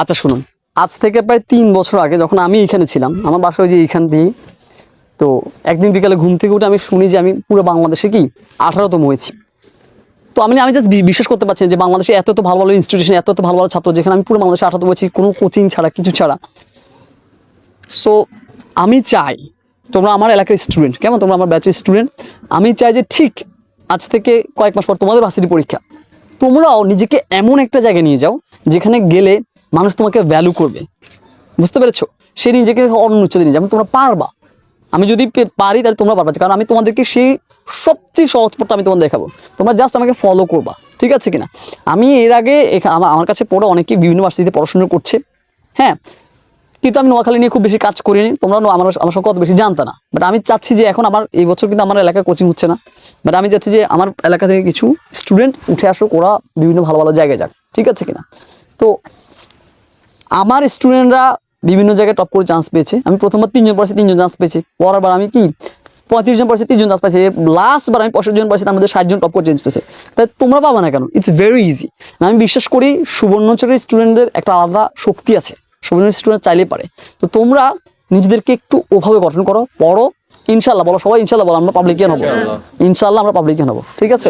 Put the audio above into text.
আচ্ছা শুনুন। আজ থেকে প্রায় তিন বছর আগে যখন আমি এখানে ছিলাম, আমার বাসা ওই যে এইখান দিয়ে তো একদিন বিকালে ঘুম থেকে উঠে আমি শুনি যে আমি পুরো বাংলাদেশে কি আঠারোতম হয়েছি। তো আমি আমি জাস্ট বিশ্বাস করতে পারছি যে বাংলাদেশে এত এত ভালো ভালো ইনস্টিটিউশন এত এত ভালো ভালো ছাত্র যেখানে আমি পুরো বাংলাদেশে আঠারোতম হয়েছি, কোনো কোচিং ছাড়া, কিছু ছাড়া। সো আমি চাই, তোমরা আমার এলাকার স্টুডেন্ট কেমন? তোমরা আমার ব্যাচের স্টুডেন্ট আমি চাই যে ঠিক আজ থেকে কয়েক মাস পর তোমাদের ভার্সিটি পরীক্ষা। তোমরাও নিজেকে এমন একটা জায়গায় নিয়ে যাও, যেখানে গেলে মানুষ তোমাকে ভ্যালু করবে। বুঝতে পেরেছ? সে নিজেকে অন্য উচ্চতে নিয়ে যাবে তোমরা পারবা। আমি যদি পারি, তাহলে তোমরা পারবা। কারণ আমি তোমাদেরকে সেই সবচেয়ে সহজ পথটা আমি তোমাদের দেখাবো। তোমরা জাস্ট আমাকে ফলো করবা। ঠিক আছে কিনা? আমি এর আগে আমার কাছে পড়ে অনেকেই বিভিন্ন ভার্সিটিতে পড়াশোনা করছে। হ্যাঁ? কিন্তু আমি নোয়াখালী নিয়ে খুব বেশি কাজ করিনি। তোমরা আমার আমার সঙ্গে অত বেশি জানতে না। বাট আমি চাচ্ছি যে এখন আমার এই বছর কিন্তু আমার এলাকায় কোচিং হচ্ছে না। বাট আমি চাচ্ছি যে আমার এলাকা থেকে কিছু স্টুডেন্ট উঠে আসুক। ওরা বিভিন্ন ভালো ভালো জায়গায় যাক। ঠিক আছে কিনা? তো আমার স্টুডেন্টরা বিভিন্ন জায়গায় টপ করে চান্স পেয়েছে। আমি প্রথমবার তিনজন পড়েছি তিনজন চান্স পেয়েছি। পরের বার আমি কি? পঁয়ত্রিশ জন পড়েছি তিনজন চান্স পাইছি। লাস্ট বার আমি পঁয়ষট্টি জন পড়েছি তার মধ্যে ষাট জন টপ করে চান্স পেয়েছে। তাই তোমরা পাবা না কেন? ইটস ভেরি ইজি আমি বিশ্বাস করি সুবর্ণচরের স্টুডেন্টদের একটা আলাদা শক্তি আছে। সুবর্ণ স্টুডেন্ট চাইলে পারে। তো তোমরা নিজেদেরকে একটু ওভাবে গঠন করো পড়ো। ইনশাল্লাহ বলো সবাই ইনশাল্লাহ বলো আমরা পাবলিকে নেব। ইনশাল্লাহ আমরা পাবলিকে নেব। ঠিক আছে?